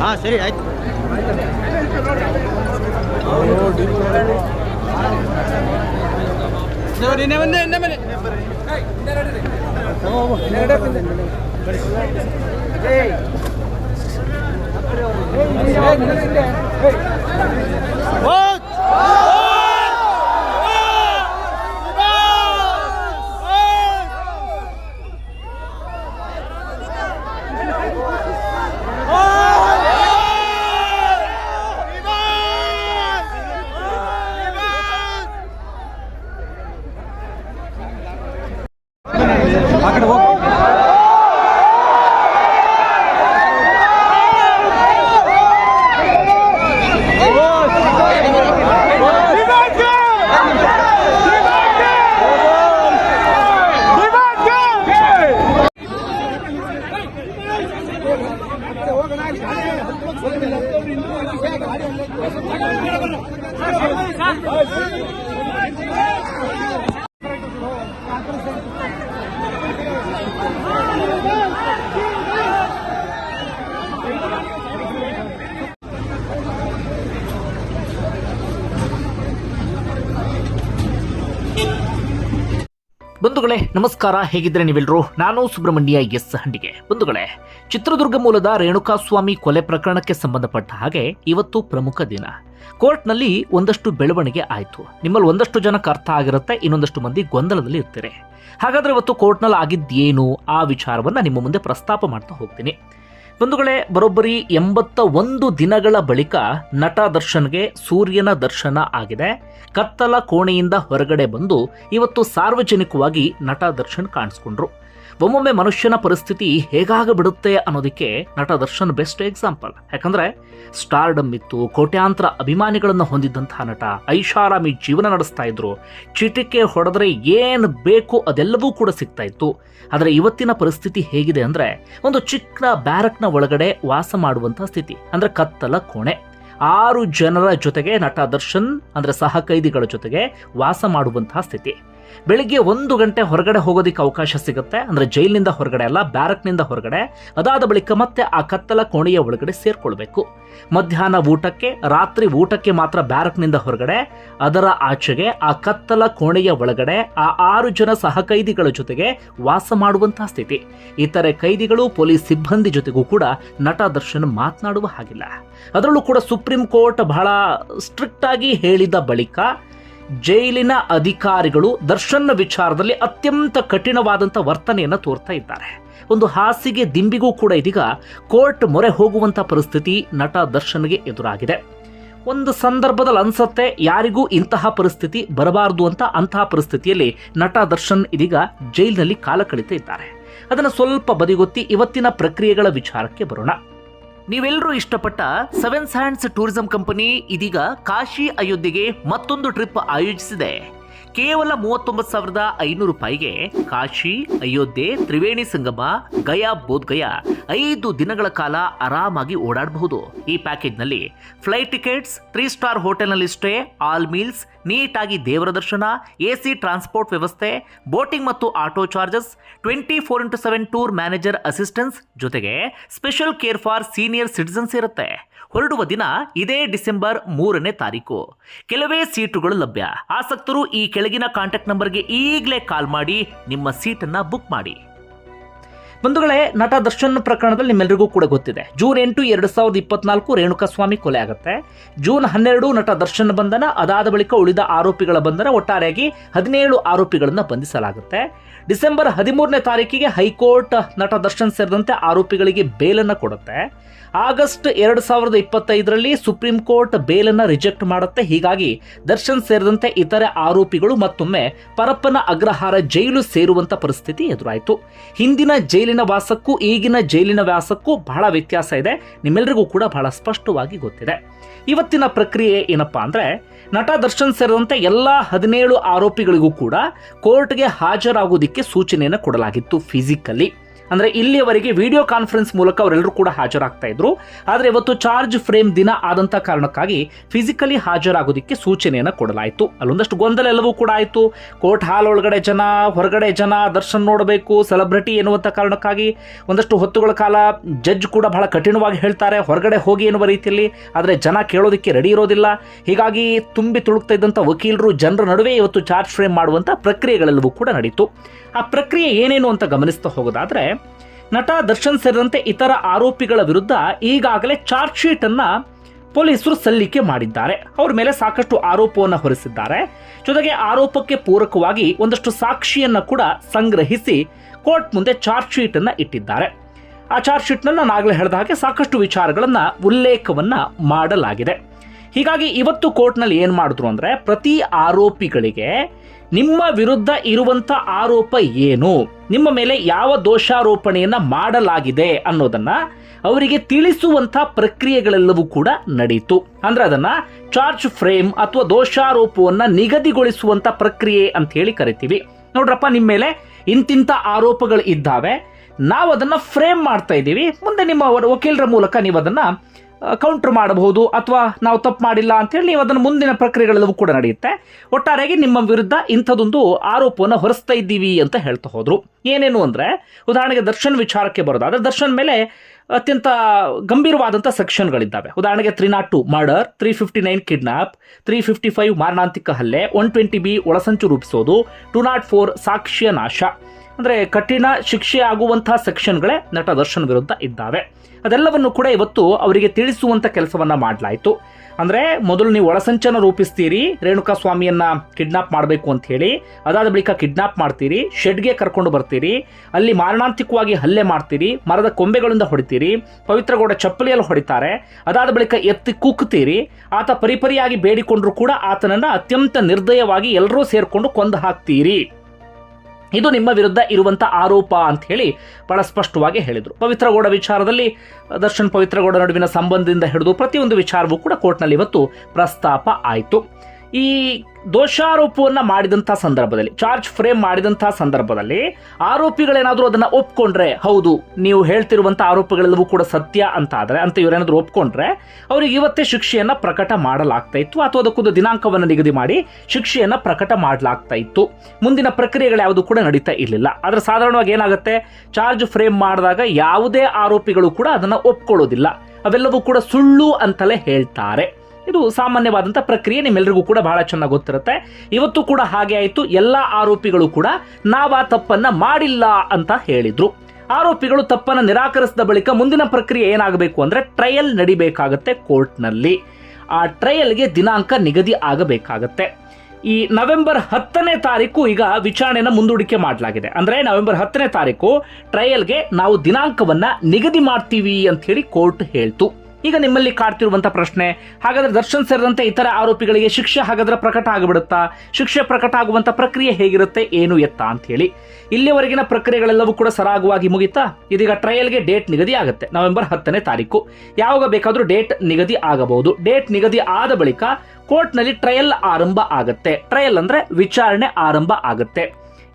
ಹಾಂ ಸರಿ ಆಯ್ತು ಆ ಕಡೆ ಹೋಗಿ ಬಂಧುಗಳೇ, ನಮಸ್ಕಾರ. ಹೇಗಿದ್ರೆ ನೀವೆಲ್ಲರೂ ನಾನು ಸುಬ್ರಹ್ಮಣ್ಯ ಎಸ್ ಹಂಡಿಗೆ. ಬಂಧುಗಳೇ, ಚಿತ್ರದುರ್ಗ ಮೂಲದ ರೇಣುಕಾಸ್ವಾಮಿ ಕೊಲೆ ಪ್ರಕರಣಕ್ಕೆ ಸಂಬಂಧಪಟ್ಟ ಹಾಗೆ ಇವತ್ತು ಪ್ರಮುಖ ದಿನ. ಕೋರ್ಟ್ನಲ್ಲಿ ಒಂದಷ್ಟು ಬೆಳವಣಿಗೆ ಆಯಿತು. ನಿಮ್ಮಲ್ಲಿ ಒಂದಷ್ಟು ಜನಕ್ಕೆ ಅರ್ಥ ಆಗಿರುತ್ತೆ, ಇನ್ನೊಂದಷ್ಟು ಮಂದಿ ಗೊಂದಲದಲ್ಲಿ ಇರ್ತೀರಿ. ಹಾಗಾದ್ರೆ ಇವತ್ತು ಕೋರ್ಟ್ನಲ್ಲಿ ಆಗಿದ್ದೇನು? ಆ ವಿಚಾರವನ್ನ ನಿಮ್ಮ ಮುಂದೆ ಪ್ರಸ್ತಾಪ ಮಾಡ್ತಾ ಹೋಗ್ತೀನಿ. ಬಂಧುಗಳೇ, ಬರೋಬ್ಬರಿ ಎಂಬತ್ತ ಒಂದು ದಿನಗಳ ಬಳಿಕ ನಟ ದರ್ಶನ್ಗೆ ಸೂರ್ಯನ ದರ್ಶನ ಆಗಿದೆ. ಕತ್ತಲ ಕೋಣೆಯಿಂದ ಹೊರಗಡೆ ಬಂದು ಇವತ್ತು ಸಾರ್ವಜನಿಕವಾಗಿ ನಟ ದರ್ಶನ್ ಕಾಣಿಸ್ಕೊಂಡ್ರು. ಒಮ್ಮೊಮ್ಮೆ ಮನುಷ್ಯನ ಪರಿಸ್ಥಿತಿ ಹೇಗಾಗಬಿಡುತ್ತೆ ಅನ್ನೋದಕ್ಕೆ ನಟ ದರ್ಶನ್ ಬೆಸ್ಟ್ ಎಕ್ಸಾಂಪಲ್. ಯಾಕಂದ್ರೆ ಸ್ಟಾರ್ಡಮ್ ಇತ್ತು, ಕೋಟ್ಯಾಂತರ ಅಭಿಮಾನಿಗಳನ್ನು ಹೊಂದಿದ್ದಂತಹ ನಟ ಐಷಾರಾಮಿ ಜೀವನ ನಡೆಸ್ತಾ ಇದ್ರು. ಚಿಟಿಕೆ ಹೊಡೆದ್ರೆ ಏನು ಬೇಕು ಅದೆಲ್ಲವೂ ಕೂಡ ಸಿಗ್ತಾ ಇತ್ತು. ಆದರೆ ಇವತ್ತಿನ ಪರಿಸ್ಥಿತಿ ಹೇಗಿದೆ ಅಂದ್ರೆ ಒಂದು ಚಿಕ್ಕ ಬ್ಯಾರಕ್ನ ಒಳಗಡೆ ವಾಸ ಮಾಡುವಂತಹ ಸ್ಥಿತಿ. ಅಂದ್ರೆ ಕತ್ತಲ ಕೋಣೆ. ಆರು ಜನರ ಜೊತೆಗೆ ನಟ ದರ್ಶನ್ ಅಂದ್ರೆ ಸಹ ಕೈದಿಗಳ ಜೊತೆಗೆ ವಾಸ ಮಾಡುವಂತಹ ಸ್ಥಿತಿ. ಬೆಳಿಗ್ಗೆ ಒಂದು ಗಂಟೆ ಹೊರಗಡೆ ಹೋಗೋದಕ್ಕೆ ಅವಕಾಶ ಸಿಗುತ್ತೆ. ಅಂದ್ರೆ ಜೈಲಿನಿಂದ ಹೊರಗಡೆ ಅಲ್ಲ, ಬ್ಯಾರಕ್ನಿಂದ ಹೊರಗಡೆ. ಅದಾದ ಬಳಿಕ ಮತ್ತೆ ಆ ಕತ್ತಲ ಕೋಣೆಯ ಒಳಗಡೆ ಸೇರ್ಕೊಳ್ಬೇಕು. ಮಧ್ಯಾಹ್ನ ಊಟಕ್ಕೆ, ರಾತ್ರಿ ಊಟಕ್ಕೆ ಮಾತ್ರ ಬ್ಯಾರಕ್ನಿಂದ ಹೊರಗಡೆ. ಅದರ ಆಚೆಗೆ ಆ ಕತ್ತಲ ಕೋಣೆಯ ಒಳಗಡೆ ಆ ಆರು ಜನ ಸಹ ಕೈದಿಗಳ ಜೊತೆಗೆ ವಾಸ ಮಾಡುವಂತಹ ಸ್ಥಿತಿ. ಇತರೆ ಕೈದಿಗಳು, ಪೊಲೀಸ್ ಸಿಬ್ಬಂದಿ ಜೊತೆಗೂ ಕೂಡ ನಟ ದರ್ಶನ್ ಮಾತನಾಡುವ ಹಾಗಿಲ್ಲ. ಅದರಲ್ಲೂ ಕೂಡ ಸುಪ್ರೀಂ ಕೋರ್ಟ್ ಬಹಳ ಸ್ಟ್ರಿಕ್ಟ್ ಆಗಿ ಹೇಳಿದ ಬಳಿಕ ಜೈಲಿನ ಅಧಿಕಾರಿಗಳು ದರ್ಶನ್ ವಿಚಾರದಲ್ಲಿ ಅತ್ಯಂತ ಕಠಿಣವಾದಂಥ ವರ್ತನೆಯನ್ನು ತೋರ್ತಾ ಇದ್ದಾರೆ. ಒಂದು ಹಾಸಿಗೆ ದಿಂಬಿಗೂ ಕೂಡ ಇದೀಗ ಕೋರ್ಟ್ ಮೊರೆ ಹೋಗುವಂಥ ಪರಿಸ್ಥಿತಿ ನಟ ದರ್ಶನ್ಗೆ ಎದುರಾಗಿದೆ. ಒಂದು ಸಂದರ್ಭದಲ್ಲಿ ಅನ್ಸತ್ತೆ ಯಾರಿಗೂ ಇಂತಹ ಪರಿಸ್ಥಿತಿ ಬರಬಾರದು ಅಂತ ಅಂತಹ ಪರಿಸ್ಥಿತಿಯಲ್ಲಿ ನಟ ದರ್ಶನ್ ಇದೀಗ ಜೈಲಿನಲ್ಲಿ ಕಾಲ ಕಳೀತಾ ಇದ್ದಾರೆ. ಅದನ್ನು ಸ್ವಲ್ಪ ಬದಿಗೊತ್ತಿ ಇವತ್ತಿನ ಪ್ರಕ್ರಿಯೆಗಳ ವಿಚಾರಕ್ಕೆ ಬರೋಣ. ನೀವೆಲ್ಲರೂ ಇಷ್ಟಪಟ್ಟ ಸೆವೆನ್ ಸ್ಯಾಂಡ್ಸ್ ಟೂರಿಸಂ ಕಂಪನಿ ಇದೀಗ ಕಾಶಿ ಅಯೋಧ್ಯೆಗೆ ಮತ್ತೊಂದು ಟ್ರಿಪ್ ಆಯೋಜಿಸಿದೆ. ಕೇವಲ ಮೂವತ್ತೊಂಬತ್ತು ಸಾವಿರದ ಐನೂರು ರೂಪಾಯಿಗೆ ಕಾಶಿ, ಅಯೋಧ್ಯೆ, ತ್ರಿವೇಣಿ ಸಂಗಮ, ಗಯಾ ಬೋಧ್ಗಯ ಐದು ದಿನಗಳ ಕಾಲ ಆರಾಮಾಗಿ ಓಡಾಡಬಹುದು. ಈ ಪ್ಯಾಕೇಜ್ನಲ್ಲಿ ಫ್ಲೈಟ್ ಟಿಕೆಟ್ಸ್, ತ್ರೀ ಸ್ಟಾರ್ ಹೋಟೆಲ್ನಲ್ಲಿ ಸ್ಟೇ ಆಲ್ ಮೀಲ್ಸ್ ನೀಟಾಗಿ ದೇವರ ದರ್ಶನ ಎ ಸಿ ಟ್ರಾನ್ಸ್ಪೋರ್ಟ್ ವ್ಯವಸ್ಥೆ, ಬೋಟಿಂಗ್ ಮತ್ತು auto charges, twenty four into seven tour manager assistance ಜೊತೆಗೆ special care for senior citizens ಇರುತ್ತೆ. ಹೊರಡುವ ದಿನ ಇದೇ ಡಿಸೆಂಬರ್ ಮೂರನೇ ತಾರೀಕು. ಕೆಲವೇ ಸೀಟುಗಳು ಲಭ್ಯ. ಆಸಕ್ತರು ಈ ಕೆಳಗಿನ ಕಾಂಟ್ಯಾಕ್ಟ್ ನಂಬರ್ಗೆ ಈಗಲೇ ಕಾಲ್ ಮಾಡಿ ನಿಮ್ಮ ಸೀಟನ್ನು ಬುಕ್ ಮಾಡಿ. ಬಂಧುಗಳೇ, ನಟ ದರ್ಶನ್ ಪ್ರಕರಣದಲ್ಲಿ ನಿಮ್ಮೆಲ್ಲರಿಗೂ ಕೂಡ ಗೊತ್ತಿದೆ. ಜೂನ್ ಎಂಟು, ಎರಡು ಸಾವಿರದ ಇಪ್ಪತ್ನಾಲ್ಕು ರೇಣುಕಾಸ್ವಾಮಿ ಕೊಲೆ ಆಗುತ್ತೆ. ಜೂನ್ ಹನ್ನೆರಡು ನಟ ದರ್ಶನ್ ಬಂಧನ, ಅದಾದ ಬಳಿಕ ಉಳಿದ ಆರೋಪಿಗಳ ಬಂಧನ ಒಟ್ಟಾರೆಯಾಗಿ ಹದಿನೇಳು ಆರೋಪಿಗಳನ್ನು ಬಂಧಿಸಲಾಗುತ್ತೆ. ಡಿಸೆಂಬರ್ ಹದಿಮೂರನೇ ತಾರೀಕಿಗೆ ಹೈಕೋರ್ಟ್ ನಟ ದರ್ಶನ್ ಸೇರಿದಂತೆ ಆರೋಪಿಗಳಿಗೆ ಬೇಲನ್ನು ಕೊಡುತ್ತೆ. ಆಗಸ್ಟ್ ಎರಡು ಸಾವಿರದ ಇಪ್ಪತ್ತೈದರಲ್ಲಿ ಸುಪ್ರೀಂ ಕೋರ್ಟ್ ಬೇಲನ್ನು ರಿಜೆಕ್ಟ್ ಮಾಡುತ್ತೆ. ಹೀಗಾಗಿ ದರ್ಶನ್ ಸೇರಿದಂತೆ ಇತರೆ ಆರೋಪಿಗಳು ಮತ್ತೊಮ್ಮೆ ಪರಪ್ಪನ ಅಗ್ರಹಾರ ಜೈಲು ಸೇರುವಂತ ಪರಿಸ್ಥಿತಿ ಎದುರಾಯಿತು. ಹಿಂದಿನ ಜೈಲಿನ ವಾಸಕ್ಕೂ ಈಗಿನ ಜೈಲಿನ ವಾಸಕ್ಕೂ ಬಹಳ ವ್ಯತ್ಯಾಸ ಇದೆ. ನಿಮ್ಮೆಲ್ಲರಿಗೂ ಕೂಡ ಬಹಳ ಸ್ಪಷ್ಟವಾಗಿ ಗೊತ್ತಿದೆ. ಇವತ್ತಿನ ಪ್ರಕ್ರಿಯೆ ಏನಪ್ಪಾ ಅಂದರೆ, ನಟ ದರ್ಶನ್ ಸೇರಿದಂತೆ ಎಲ್ಲ ಹದಿನೇಳು ಆರೋಪಿಗಳಿಗೂ ಕೂಡ ಕೋರ್ಟ್ಗೆ ಹಾಜರಾಗುವುದಕ್ಕೆ ಸೂಚನೆಯನ್ನು ಕೊಡಲಾಗಿತ್ತು ಫಿಸಿಕಲಿ ಅಂದ್ರೆ ಇಲ್ಲಿಯವರೆಗೆ ವಿಡಿಯೋ ಕಾನ್ಫರೆನ್ಸ್ ಮೂಲಕ ಅವರೆಲ್ಲರೂ ಕೂಡ ಹಾಜರಾಗ್ತಾ ಇದ್ರು. ಆದ್ರೆ ಇವತ್ತು ಚಾರ್ಜ್ ಫ್ರೇಮ್ ದಿನ ಆದಂತ ಕಾರಣಕ್ಕಾಗಿ ಫಿಸಿಕಲಿ ಹಾಜರಾಗೋದಿಕ್ಕೆ ಸೂಚನೆಯನ್ನ ಕೊಡಲಾಯಿತು. ಅಲ್ಲೊಂದಷ್ಟು ಗೊಂದಲ ಎಲ್ಲವೂ ಕೂಡ ಆಯಿತು. ಕೋರ್ಟ್ ಹಾಲ್ ಒಳಗಡೆ ಜನ, ಹೊರಗಡೆ ಜನ, ದರ್ಶನ್ ನೋಡಬೇಕು ಸೆಲೆಬ್ರಿಟಿ ಎನ್ನುವಂಥ ಕಾರಣಕ್ಕಾಗಿ ಒಂದಷ್ಟು ಹೊತ್ತುಗಳ ಕಾಲ ಜಡ್ಜ್ ಕೂಡ ಬಹಳ ಕಠಿಣವಾಗಿ ಹೇಳ್ತಾರೆ. ಹೊರಗಡೆ ಹೋಗಿ ಎನ್ನುವ ರೀತಿಯಲ್ಲಿ. ಆದರೆ ಜನ ಕೇಳೋದಕ್ಕೆ ರೆಡಿ ಇರೋದಿಲ್ಲ. ಹೀಗಾಗಿ ತುಂಬಿ ತುಳುಕ್ತಾ ಇದ್ದಂಥ ವಕೀಲರು ಜನರ ನಡುವೆ ಇವತ್ತು ಚಾರ್ಜ್ ಫ್ರೇಮ್ ಮಾಡುವಂಥ ಪ್ರಕ್ರಿಯೆಗಳೆಲ್ಲವೂ ಕೂಡ ನಡೀತು. ಆ ಪ್ರಕ್ರಿಯೆ ಏನೇನು ಅಂತ ಗಮನಿಸ್ತಾ ಹೋಗೋದಾದ್ರೆ ನಟ ದರ್ಶನ್ ಸೇರಿದಂತೆ ಇತರ ಆರೋಪಿಗಳ ವಿರುದ್ಧ ಈಗಾಗಲೇ ಚಾರ್ಜ್ ಶೀಟ್ ಅನ್ನ ಪೊಲೀಸರು ಸಲ್ಲಿಕೆ ಮಾಡಿದ್ದಾರೆ. ಅವ್ರ ಮೇಲೆ ಸಾಕಷ್ಟು ಆರೋಪವನ್ನು ಹೊರಿಸಿದ್ದಾರೆ. ಜೊತೆಗೆ ಆರೋಪಕ್ಕೆ ಪೂರಕವಾಗಿ ಒಂದಷ್ಟು ಸಾಕ್ಷಿಯನ್ನ ಕೂಡ ಸಂಗ್ರಹಿಸಿ ಕೋರ್ಟ್ ಮುಂದೆ ಚಾರ್ಜ್ ಶೀಟ್ ಅನ್ನ ಇಟ್ಟಿದ್ದಾರೆ. ಆ ಚಾರ್ಜ್ ಶೀಟ್ ನಾನು ಆಗಲೇ ಹೇಳಿದ ಹಾಗೆ ಸಾಕಷ್ಟು ವಿಚಾರಗಳನ್ನ ಉಲ್ಲೇಖವನ್ನ ಮಾಡಲಾಗಿದೆ. ಹೀಗಾಗಿ ಇವತ್ತು ಕೋರ್ಟ್ನಲ್ಲಿ ಏನು ಮಾಡಿದ್ರು ಅಂದ್ರೆ ಪ್ರತಿ ಆರೋಪಿಗಳಿಗೆ ನಿಮ್ಮ ವಿರುದ್ಧ ಇರುವಂತ ಆರೋಪ ಏನು? ನಿಮ್ಮ ಮೇಲೆ ಯಾವ ದೋಷಾರೋಪಣೆಯನ್ನ ಮಾಡಲಾಗಿದೆ ಅನ್ನೋದನ್ನ ಅವರಿಗೆ ತಿಳಿಸುವಂತ ಪ್ರಕ್ರಿಯೆಗಳೆಲ್ಲವೂ ಕೂಡ ನಡೀತು. ಅಂದ್ರೆ ಅದನ್ನ ಚಾರ್ಜ್ ಫ್ರೇಮ್ ಅಥವಾ ದೋಷಾರೋಪವನ್ನ ನಿಗದಿಗೊಳಿಸುವಂತ ಪ್ರಕ್ರಿಯೆ ಅಂತ ಹೇಳಿ ಕರಿತೀವಿ. ನೋಡ್ರಪ್ಪ ನಿಮ್ಮ ಮೇಲೆ ಇಂತಿಂತ ಆರೋಪಗಳು ಇದ್ದಾವೆ. ನಾವು ಅದನ್ನ ಫ್ರೇಮ್ ಮಾಡ್ತಾ ಇದ್ದೀವಿ. ಮುಂದೆ ನಿಮ್ಮ ವಕೀಲರ ಮೂಲಕ ನೀವು ಅದನ್ನ ಕೌಂಟರ್ ಮಾಡಬಹುದು ಅಥವಾ ನಾವು ತಪ್ಪು ಮಾಡಿಲ್ಲ ಅಂತೇಳಿ ನೀವು ಅದನ್ನು ಮುಂದಿನ ಪ್ರಕ್ರಿಯೆಗಳೆಲ್ಲವೂ ಕೂಡ ನಡೆಯುತ್ತೆ. ಒಟ್ಟಾರೆಯಾಗಿ ನಿಮ್ಮ ವಿರುದ್ಧ ಇಂಥದೊಂದು ಆರೋಪವನ್ನು ಹೊರಿಸ್ತಾ ಇದ್ದೀವಿ ಅಂತ ಹೇಳ್ತಾ ಹೋದರು. ಏನೇನು ಅಂದರೆ, ಉದಾಹರಣೆಗೆ ದರ್ಶನ್ ವಿಚಾರಕ್ಕೆ ಬರೋದಾದರೆ ದರ್ಶನ್ ಮೇಲೆ ಅತ್ಯಂತ ಗಂಭೀರವಾದಂಥ ಸೆಕ್ಷನ್ಗಳಿದ್ದಾವೆ. ಉದಾಹರಣೆಗೆ three not two murder, three fifty nine kidnap, three fifty five ಮಾರಣಾಂತಿಕ ಹಲ್ಲೆ, ಒನ್ ಟ್ವೆಂಟಿ ಬಿ ಒಳಸಂಚು ರೂಪಿಸೋದು, ಟು ನಾಟ್ ಫೋರ್ ಸಾಕ್ಷ್ಯ ನಾಶ ಅಂದರೆ ಕಠಿಣ ಶಿಕ್ಷೆ ಆಗುವಂತಹ ಸೆಕ್ಷನ್ಗಳೇ ನಟ ದರ್ಶನ್ ವಿರುದ್ಧ ಇದ್ದಾವೆ. ಅದೆಲ್ಲವನ್ನು ಕೂಡ ಇವತ್ತು ಅವರಿಗೆ ತಿಳಿಸುವಂಥ ಕೆಲಸವನ್ನು ಮಾಡಲಾಯಿತು. ಅಂದರೆ ಮೊದಲು ನೀವು ಒಳಸಂಚನ ರೂಪಿಸ್ತೀರಿ ರೇಣುಕಾ ಸ್ವಾಮಿಯನ್ನು ಕಿಡ್ನಾಪ್ ಮಾಡಬೇಕು ಅಂತ ಹೇಳಿ, ಅದಾದ ಬಳಿಕ ಕಿಡ್ನಾಪ್ ಮಾಡ್ತೀರಿ, ಶೆಡ್ಗೆ ಕರ್ಕೊಂಡು ಬರ್ತೀರಿ, ಅಲ್ಲಿ ಮಾರಣಾಂತಿಕವಾಗಿ ಹಲ್ಲೆ ಮಾಡ್ತೀರಿ, ಮರದ ಕೊಂಬೆಗಳಿಂದ ಹೊಡಿತೀರಿ, ಪವಿತ್ರಗೌಡ ಚಪ್ಪಲಿಯಲ್ಲಿ ಹೊಡಿತಾರೆ, ಅದಾದ ಬಳಿಕ ಎತ್ತಿ ಕುಕ್ತೀರಿ ಆತ ಪರಿಪರಿಯಾಗಿ ಬೇಡಿಕೊಂಡರೂ ಕೂಡ ಆತನನ್ನು ಅತ್ಯಂತ ನಿರ್ದಯವಾಗಿ ಎಲ್ಲರೂ ಸೇರಿಕೊಂಡು ಕೊಂದು ಹಾಕ್ತೀರಿ. ಇದು ನಿಮ್ಮ ವಿರುದ್ಧ ಇರುವಂತ ಆರೋಪ ಅಂತ ಹೇಳಿ ಬಹಳ ಸ್ಪಷ್ಟವಾಗಿ ಹೇಳಿದರು. ಪವಿತ್ರಗೌಡ ವಿಚಾರದಲ್ಲಿ, ದರ್ಶನ್ ಪವಿತ್ರಗೌಡ ನಡುವಿನ ಸಂಬಂಧದಿಂದ ಹಿಡಿದು ಪ್ರತಿಯೊಂದು ವಿಚಾರವೂ ಕೂಡ ಕೋರ್ಟ್ನಲ್ಲಿ ಇವತ್ತು ಪ್ರಸ್ತಾಪ ಆಯಿತು. ಈ ದೋಷಾರೋಪವನ್ನ ಮಾಡಿದಂತಹ ಸಂದರ್ಭದಲ್ಲಿ, ಚಾರ್ಜ್ ಫ್ರೇಮ್ ಮಾಡಿದಂತಹ ಸಂದರ್ಭದಲ್ಲಿ ಆರೋಪಿಗಳೇನಾದರೂ ಅದನ್ನ ಒಪ್ಕೊಂಡ್ರೆ, ಹೌದು, ನೀವು ಹೇಳ್ತಿರುವಂಥ ಆರೋಪಗಳೆಲ್ಲವೂ ಕೂಡ ಸತ್ಯ ಅಂತ ಆದ್ರೆ ಅಂತ ಇವರೇನಾದ್ರೂ ಒಪ್ಕೊಂಡ್ರೆ, ಅವರಿಗೆ ಇವತ್ತೇ ಶಿಕ್ಷೆಯನ್ನ ಪ್ರಕಟ ಮಾಡಲಾಗ್ತಾ ಇತ್ತು, ಅಥವಾ ಅದಕ್ಕೊಂದು ದಿನಾಂಕವನ್ನು ನಿಗದಿ ಮಾಡಿ ಶಿಕ್ಷೆಯನ್ನ ಪ್ರಕಟ ಮಾಡಲಾಗ್ತಾ ಇತ್ತು. ಮುಂದಿನ ಪ್ರಕ್ರಿಯೆಗಳು ಯಾವುದು ಕೂಡ ನಡೀತಾ ಇರಲಿಲ್ಲ. ಆದ್ರೆ ಸಾಧಾರಣವಾಗಿ ಏನಾಗುತ್ತೆ, ಚಾರ್ಜ್ ಫ್ರೇಮ್ ಮಾಡಿದಾಗ ಯಾವುದೇ ಆರೋಪಿಗಳು ಕೂಡ ಅದನ್ನ ಒಪ್ಕೊಳ್ಳೋದಿಲ್ಲ. ಅವೆಲ್ಲವೂ ಕೂಡ ಸುಳ್ಳು ಅಂತಲೇ ಹೇಳ್ತಾರೆ. ಇದು ಸಾಮಾನ್ಯವಾದಂಥ ಪ್ರಕ್ರಿಯೆ ನಿಮ್ಮೆಲ್ಲರಿಗೂ ಕೂಡ ಬಹಳ ಚೆನ್ನಾಗಿ ಗೊತ್ತಿರುತ್ತೆ. ಇವತ್ತು ಕೂಡ ಹಾಗೆ ಆಯಿತು. ಎಲ್ಲ ಆರೋಪಿಗಳು ಕೂಡ ನಾವಾ ತಪ್ಪನ್ನ ಮಾಡಿಲ್ಲ ಅಂತ ಹೇಳಿದ್ರು. ಆರೋಪಿಗಳು ತಪ್ಪನ್ನ ನಿರಾಕರಿಸಿದ ಬಳಿಕ ಮುಂದಿನ ಪ್ರಕ್ರಿಯೆ ಏನಾಗಬೇಕು ಅಂದ್ರೆ ಟ್ರಯಲ್ ನಡಿಬೇಕಾಗತ್ತೆ ಕೋರ್ಟ್ನಲ್ಲಿ. ಆ ಟ್ರಯಲ್ಗೆ ದಿನಾಂಕ ನಿಗದಿ ಆಗಬೇಕಾಗತ್ತೆ. ಈ ನವೆಂಬರ್ ಹತ್ತನೇ ತಾರೀಕು ಈಗ ವಿಚಾರಣೆನ ಮುಂದೂಡಿಕೆ ಮಾಡಲಾಗಿದೆ. ಅಂದ್ರೆ ನವೆಂಬರ್ ಹತ್ತನೇ ತಾರೀಕು ಟ್ರಯಲ್ಗೆ ನಾವು ದಿನಾಂಕವನ್ನ ನಿಗದಿ ಮಾಡ್ತೀವಿ ಅಂತ ಹೇಳಿ ಕೋರ್ಟ್ ಹೇಳ್ತು. ಈಗ ನಿಮ್ಮಲ್ಲಿ ಕಾಡ್ತಿರುವಂತ ಪ್ರಶ್ನೆ, ಹಾಗಾದ್ರೆ ದರ್ಶನ್ ಸೇರಿದಂತೆ ಇತರ ಆರೋಪಿಗಳಿಗೆ ಶಿಕ್ಷೆ ಹಾಗಾದ್ರೆ ಪ್ರಕಟ ಆಗಿಬಿಡುತ್ತಾ? ಶಿಕ್ಷೆ ಪ್ರಕಟ ಆಗುವಂತ ಪ್ರಕ್ರಿಯೆ ಹೇಗಿರುತ್ತೆ? ಏನು ಎತ್ತ ಅಂತ ಹೇಳಿ. ಇಲ್ಲಿಯವರೆಗಿನ ಪ್ರಕ್ರಿಯೆಗಳೆಲ್ಲವೂ ಕೂಡ ಸರಾಗವಾಗಿ ಮುಗಿತಾ? ಇದೀಗ ಟ್ರಯಲ್ಗೆ ಡೇಟ್ ನಿಗದಿ ಆಗುತ್ತೆ, ನವೆಂಬರ್ ಹತ್ತನೇ ತಾರೀಕು. ಯಾವಾಗ ಬೇಕಾದರೂ ಡೇಟ್ ನಿಗದಿ ಆಗಬಹುದು. ಡೇಟ್ ನಿಗದಿ ಆದ ಬಳಿಕ ಕೋರ್ಟ್ನಲ್ಲಿ ಟ್ರಯಲ್ ಆರಂಭ ಆಗುತ್ತೆ. ಟ್ರಯಲ್ ಅಂದ್ರೆ ವಿಚಾರಣೆ ಆರಂಭ ಆಗುತ್ತೆ.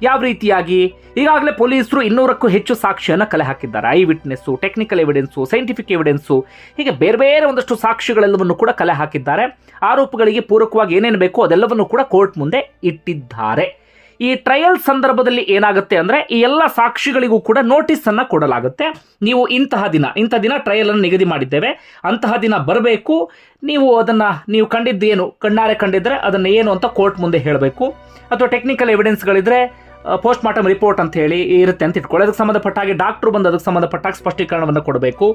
ಯಾವ ರೀತಿಯಾಗಿ ಈಗಾಗಲೇ ಪೊಲೀಸರು ಇನ್ನೂರಕ್ಕೂ ಹೆಚ್ಚು ಸಾಕ್ಷಿಯನ್ನು ಕಲೆ ಹಾಕಿದ್ದಾರೆ. Eye witness, technical evidence, scientific evidence, ಹೀಗೆ ಬೇರೆ ಬೇರೆ ಒಂದಷ್ಟು ಸಾಕ್ಷಿಗಳೆಲ್ಲವನ್ನು ಕೂಡ ಕಲೆ ಹಾಕಿದ್ದಾರೆ. ಆರೋಪಗಳಿಗೆ ಪೂರಕವಾಗಿ ಏನೇನು ಬೇಕೋ ಅದೆಲ್ಲವನ್ನು ಕೂಡ ಕೋರ್ಟ್ ಮುಂದೆ ಇಟ್ಟಿದ್ದಾರೆ. ಈ ಟ್ರಯಲ್ ಸಂದರ್ಭದಲ್ಲಿ ಏನಾಗುತ್ತೆ ಅಂದರೆ ಈ ಎಲ್ಲ ಸಾಕ್ಷಿಗಳಿಗೂ ಕೂಡ ನೋಟಿಸನ್ನು ಕೊಡಲಾಗುತ್ತೆ. ನೀವು ಇಂತಹ ದಿನ, ಇಂಥ ದಿನ ಟ್ರಯಲನ್ನು ನಿಗದಿ ಮಾಡಿದ್ದೇವೆ. ಅಂತಹ ದಿನ ಬರಬೇಕು. ನೀವು ಅದನ್ನು, ನೀವು ಕಂಡಿದ್ದೇನು ಕಣ್ಣಾರೆ ಕಂಡಿದ್ದರೆ ಅದನ್ನು ಏನು ಅಂತ ಕೋರ್ಟ್ ಮುಂದೆ ಹೇಳಬೇಕು. ಅಥವಾ ಟೆಕ್ನಿಕಲ್ ಎವಿಡೆನ್ಸ್ಗಳಿದ್ರೆ ಪೋಸ್ಟ್ ಮಾರ್ಟಮ್ ರಿಪೋರ್ಟ್ ಅಂತ ಹೇಳಿ ಇರುತ್ತೆ ಅಂತ ಇಟ್ಕೊಳ್ಳಿ. ಅದಕ್ಕೆ ಸಂಬಂಧಪಟ್ಟ ಹಾಗೆ ಡಾಕ್ಟ್ರು ಬಂದು ಅದಕ್ಕೆ ಸಂಬಂಧಪಟ್ಟಾಗಿ ಸ್ಪಷ್ಟೀಕರಣವನ್ನು ಕೊಡಬೇಕು.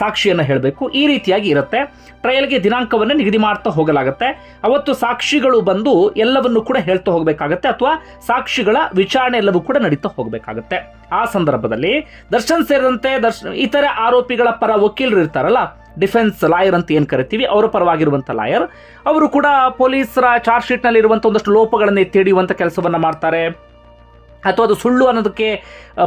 ಸಾಕ್ಷಿಯನ್ನು ಹೇಳಬೇಕು. ಈ ರೀತಿಯಾಗಿ ಇರುತ್ತೆ. ಟ್ರಯಲ್ಗೆ ದಿನಾಂಕವನ್ನು ನಿಗದಿ ಮಾಡ್ತಾ ಹೋಗಲಾಗುತ್ತೆ. ಅವತ್ತು ಸಾಕ್ಷಿಗಳು ಬಂದು ಎಲ್ಲವನ್ನು ಕೂಡ ಹೇಳ್ತಾ ಹೋಗಬೇಕಾಗತ್ತೆ ಅಥವಾ ಸಾಕ್ಷಿಗಳ ವಿಚಾರಣೆ ಎಲ್ಲವೂ ಕೂಡ ನಡೀತಾ ಹೋಗಬೇಕಾಗತ್ತೆ. ಆ ಸಂದರ್ಭದಲ್ಲಿ ದರ್ಶನ್ ಸೇರಿದಂತೆ ದರ್ಶನ್ ಇತರ ಆರೋಪಿಗಳ ಪರ ವಕೀಲರು ಇರ್ತಾರಲ್ಲ, ಡಿಫೆನ್ಸ್ ಲಾಯರ್ ಅಂತ ಏನು ಕರಿತೀವಿ, ಅವರ ಪರವಾಗಿರುವಂಥ ಲಾಯರ್, ಅವರು ಕೂಡ ಪೊಲೀಸರ ಚಾರ್ಜ್ ಶೀಟ್ನಲ್ಲಿ ಇರುವಂಥ ಒಂದಷ್ಟು ಲೋಪಗಳನ್ನು ಎತ್ತಿ ಕೆಲಸವನ್ನು ಮಾಡ್ತಾರೆ. ಅಥವಾ ಅದು ಸುಳ್ಳು ಅನ್ನೋದಕ್ಕೆ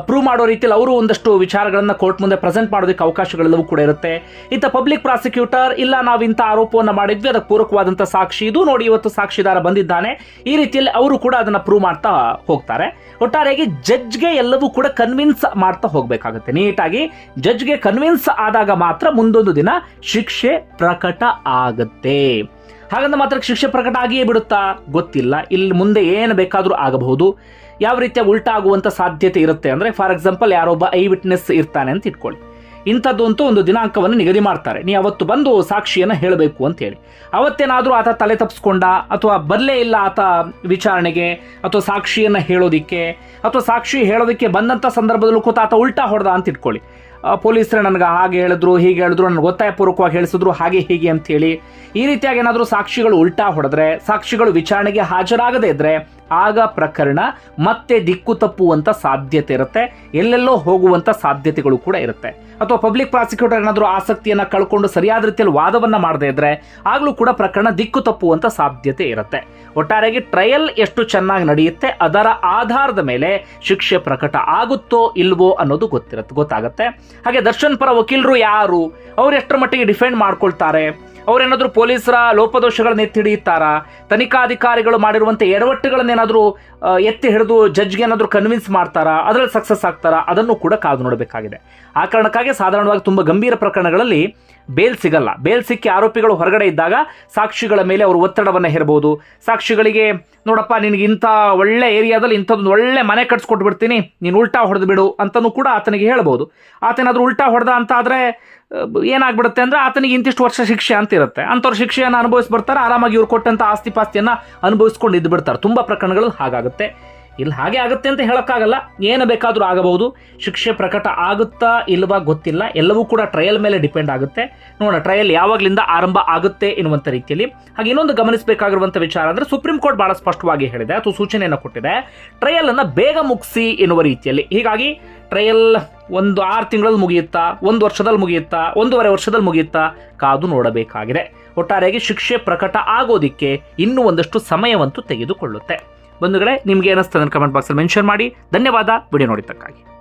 ಪ್ರೂವ್ ಮಾಡೋ ರೀತಿಯಲ್ಲಿ ಅವರು ಒಂದಷ್ಟು ವಿಚಾರಗಳನ್ನು ಕೋರ್ಟ್ ಮುಂದೆ ಪ್ರೆಸೆಂಟ್ ಮಾಡೋದಕ್ಕೆ ಅವಕಾಶಗಳೆಲ್ಲವೂ ಕೂಡ ಇರುತ್ತೆ. ಇಂಥ ಪಬ್ಲಿಕ್ ಪ್ರಾಸಿಕ್ಯೂಟರ್ ಇಲ್ಲ ನಾವು ಇಂಥ ಆರೋಪವನ್ನು ಮಾಡಿದ್ವಿ, ಅದಕ್ಕೆ ಪೂರಕವಾದಂಥ ಸಾಕ್ಷಿ ಇದು ನೋಡಿ ಇವತ್ತು ಸಾಕ್ಷಿದಾರ ಬಂದಿದ್ದಾನೆ. ಈ ರೀತಿಯಲ್ಲಿ ಅವರು ಕೂಡ ಅದನ್ನು ಪ್ರೂವ್ ಮಾಡ್ತಾ ಹೋಗ್ತಾರೆ. ಒಟ್ಟಾರೆಯಾಗಿ ಜಡ್ಜ್ಗೆ ಎಲ್ಲವೂ ಕೂಡ ಕನ್ವಿನ್ಸ್ ಮಾಡ್ತಾ ಹೋಗಬೇಕಾಗುತ್ತೆ. ನೀಟಾಗಿ ಜಡ್ಜ್ಗೆ ಕನ್ವಿನ್ಸ್ ಆದಾಗ ಮಾತ್ರ ಮುಂದೊಂದು ದಿನ ಶಿಕ್ಷೆ ಪ್ರಕಟ ಆಗುತ್ತೆ. ಹಾಗಂತ ಮಾತ್ರ ಶಿಕ್ಷೆ ಪ್ರಕಟ ಆಗಿಯೇ ಬಿಡುತ್ತಾ? ಗೊತ್ತಿಲ್ಲ. ಇಲ್ಲಿ ಮುಂದೆ ಏನು ಬೇಕಾದರೂ ಆಗಬಹುದು. ಯಾವ ರೀತಿಯ ಉಲ್ಟಾ ಆಗುವಂಥ ಸಾಧ್ಯತೆ ಇರುತ್ತೆ ಅಂದರೆ ಫಾರ್ ಎಕ್ಸಾಂಪಲ್ ಯಾರೊಬ್ಬ ಐ ವಿಟ್ನೆಸ್ ಇರ್ತಾನೆ ಅಂತ ಇಟ್ಕೊಳ್ಳಿ. ಇಂಥದ್ದಂತೂ ಒಂದು ದಿನಾಂಕವನ್ನು ನಿಗದಿ ಮಾಡ್ತಾರೆ. ನೀ ಅವತ್ತು ಬಂದು ಸಾಕ್ಷಿಯನ್ನು ಹೇಳಬೇಕು ಅಂತ ಹೇಳಿ. ಅವತ್ತೇನಾದರೂ ಆತ ತಲೆ ತಪ್ಪಿಸ್ಕೊಂಡ ಅಥವಾ ಬರಲೇ ಇಲ್ಲ ಆತ ವಿಚಾರಣೆಗೆ, ಅಥವಾ ಸಾಕ್ಷಿಯನ್ನು ಹೇಳೋದಿಕ್ಕೆ, ಅಥವಾ ಸಾಕ್ಷಿ ಹೇಳೋದಕ್ಕೆ ಬಂದಂಥ ಸಂದರ್ಭದಲ್ಲೂ ಕೂತ ಆತ ಉಲ್ಟಾ ಹೊಡೆದ ಅಂತ ಇಟ್ಕೊಳ್ಳಿ. ಪೊಲೀಸರು ನನಗೆ ಹಾಗೆ ಹೇಳಿದ್ರು, ಹೀಗೆ ಹೇಳಿದ್ರು, ನನಗೆ ಒತ್ತಾಯಪೂರ್ವಕವಾಗಿ ಹೇಳಿಸಿದ್ರು, ಹಾಗೆ ಹೀಗೆ ಅಂತ ಹೇಳಿ. ಈ ರೀತಿಯಾಗಿ ಏನಾದರೂ ಸಾಕ್ಷಿಗಳು ಉಲ್ಟಾ ಹೊಡೆದ್ರೆ, ಸಾಕ್ಷಿಗಳು ವಿಚಾರಣೆಗೆ ಹಾಜರಾಗದೇ ಇದ್ರೆ ಆಗ ಪ್ರಕರಣ ಮತ್ತೆ ದಿಕ್ಕು ತಪ್ಪುವಂಥ ಸಾಧ್ಯತೆ ಇರುತ್ತೆ. ಎಲ್ಲೆಲ್ಲೋ ಹೋಗುವಂಥ ಸಾಧ್ಯತೆಗಳು ಕೂಡ ಇರುತ್ತೆ. ಅಥವಾ ಪಬ್ಲಿಕ್ ಪ್ರಾಸಿಕ್ಯೂಟರ್ ಏನಾದರೂ ಆಸಕ್ತಿಯನ್ನು ಕಳ್ಕೊಂಡು ಸರಿಯಾದ ರೀತಿಯಲ್ಲಿ ವಾದವನ್ನು ಮಾಡದೇ ಇದ್ದರೆ ಆಗಲೂ ಕೂಡ ಪ್ರಕರಣ ದಿಕ್ಕು ತಪ್ಪುವಂಥ ಸಾಧ್ಯತೆ ಇರುತ್ತೆ. ಒಟ್ಟಾರೆಯಾಗಿ ಟ್ರಯಲ್ ಎಷ್ಟು ಚೆನ್ನಾಗಿ ನಡೆಯುತ್ತೆ, ಅದರ ಆಧಾರದ ಮೇಲೆ ಶಿಕ್ಷೆ ಪ್ರಕಟ ಆಗುತ್ತೋ ಇಲ್ವೋ ಅನ್ನೋದು ಗೊತ್ತಿರುತ್ತೆ, ಗೊತ್ತಾಗುತ್ತೆ. ಹಾಗೆ ದರ್ಶನ್ ಪರ ವಕೀಲರು ಯಾರು? ಅವ್ರು ಎಷ್ಟರ ಮಟ್ಟಿಗೆ ಡಿಫೆಂಡ್ ಮಾಡ್ಕೊಳ್ತಾರೆ? ಅವ್ರೇನಾದ್ರೂ ಪೊಲೀಸರ ಲೋಪದೋಷಗಳನ್ನ ಎತ್ತಿ ಹಿಡಿಯುತ್ತಾರಾ ತನಿಖಾಧಿಕಾರಿಗಳು ಮಾಡಿರುವಂಥ ಎಡವಟ್ಟುಗಳನ್ನೇನಾದರೂ ಎತ್ತಿ ಹಿಡಿದು ಜಡ್ಜ್ಗೆ ಏನಾದರೂ ಕನ್ವಿನ್ಸ್ ಮಾಡ್ತಾರಾ? ಅದರಲ್ಲಿ ಸಕ್ಸಸ್ ಆಗ್ತಾರಾ? ಅದನ್ನು ಕೂಡ ಕಾದು ನೋಡಬೇಕಾಗಿದೆ. ಆ ಕಾರಣಕ್ಕಾಗಿ ಸಾಧಾರಣವಾಗಿ ತುಂಬ ಗಂಭೀರ ಪ್ರಕರಣಗಳಲ್ಲಿ ಬೇಲ್ ಸಿಗಲ್ಲ. ಬೇಲ್ ಸಿಕ್ಕಿ ಆರೋಪಿಗಳು ಹೊರಗಡೆ ಇದ್ದಾಗ ಸಾಕ್ಷಿಗಳ ಮೇಲೆ ಅವರು ಒತ್ತಡವನ್ನು ಹೇರಬಹುದು. ಸಾಕ್ಷಿಗಳಿಗೆ, ನೋಡಪ್ಪ, ನಿನಗೆ ಇಂಥ ಒಳ್ಳೆ ಏರಿಯಾದಲ್ಲಿ ಇಂಥದ್ದೊಂದು ಒಳ್ಳೆ ಮನೆ ಕಟ್ಸ್ಕೊಟ್ಟು ನೀನು ಉಲ್ಟಾ ಹೊಡೆದು ಬಿಡು ಅಂತಲೂ ಕೂಡ ಆತನಿಗೆ ಹೇಳ್ಬೋದು. ಆತನಾದರೂ ಉಲ್ಟಾ ಹೊಡೆದ ಅಂತ ಆದರೆ ಏನಾಗ್ಬಿಡುತ್ತೆ ಅಂದ್ರೆ ಆತನಿಗೆ ಇಂತಿಷ್ಟು ವರ್ಷ ಶಿಕ್ಷೆ ಅಂತ ಇರುತ್ತೆ ಅಂಥವ್ರ ಶಿಕ್ಷೆಯನ್ನು ಅನುಭವಿಸ್ಬಿಡ್ತಾರೆ ಆರಾಮಾಗಿ ಇವ್ರು ಕೊಟ್ಟಂಥ ಆಸ್ತಿ ಪಾಸ್ತಿಯನ್ನು ಅನುಭವಿಸ್ಕೊಂಡು ಇದ್ದು ಬಿಡ್ತಾರೆ ತುಂಬ ಪ್ರಕರಣಗಳಲ್ಲಿ ಹಾಗಾಗುತ್ತೆ. ಇಲ್ಲಿ ಹಾಗೆ ಆಗುತ್ತೆ ಅಂತ ಹೇಳೋಕ್ಕಾಗಲ್ಲ. ಏನು ಬೇಕಾದರೂ ಆಗಬಹುದು. ಶಿಕ್ಷೆ ಪ್ರಕಟ ಆಗುತ್ತಾ ಇಲ್ವಾ ಗೊತ್ತಿಲ್ಲ. ಎಲ್ಲವೂ ಕೂಡ ಟ್ರಯಲ್ ಮೇಲೆ ಡಿಪೆಂಡ್ ಆಗುತ್ತೆ. ನೋಡೋಣ ಟ್ರಯಲ್ ಯಾವಾಗಲಿಂದ ಆರಂಭ ಆಗುತ್ತೆ ಎನ್ನುವಂಥ ರೀತಿಯಲ್ಲಿ. ಹಾಗೆ ಇನ್ನೊಂದು ಗಮನಿಸಬೇಕಾಗಿರುವಂಥ ವಿಚಾರ ಅಂದರೆ ಸುಪ್ರೀಂ ಕೋರ್ಟ್ ಭಾಳ ಸ್ಪಷ್ಟವಾಗಿ ಹೇಳಿದೆ, ಅಥವಾ ಸೂಚನೆಯನ್ನು ಕೊಟ್ಟಿದೆ. ಟ್ರಯಲ್ ಅನ್ನ ಬೇಗ ಮುಗಿಸಿ ಎನ್ನುವ ರೀತಿಯಲ್ಲಿ. ಹೀಗಾಗಿ ಟ್ರಯಲ್ ಒಂದು ಆರು ತಿಂಗಳಲ್ಲಿ ಮುಗಿಯುತ್ತಾ, ಒಂದು ವರ್ಷದಲ್ಲಿ ಮುಗಿಯುತ್ತಾ, ಒಂದೂವರೆ ವರ್ಷದಲ್ಲಿ ಮುಗಿಯುತ್ತಾ ಕಾದು ನೋಡಬೇಕಾಗಿದೆ. ಒಟ್ಟಾರೆಯಾಗಿ ಶಿಕ್ಷೆ ಪ್ರಕಟ ಆಗೋದಿಕ್ಕೆ ಇನ್ನೂ ಒಂದಷ್ಟು ಸಮಯವಂತೂ ತೆಗೆದುಕೊಳ್ಳುತ್ತೆ. ಬಂಧುಗಳೇ ನಿಮ್ಗೆ ಏನಿಸ್ತದೆ ಕಮೆಂಟ್ ಬಾಕ್ಸಲ್ಲಿ ಮೆನ್ಷನ್ ಮಾಡಿ. ಧನ್ಯವಾದ. ವಿಡಿಯೋ ನೋಡಿದ್ದಕ್ಕಾಗಿ.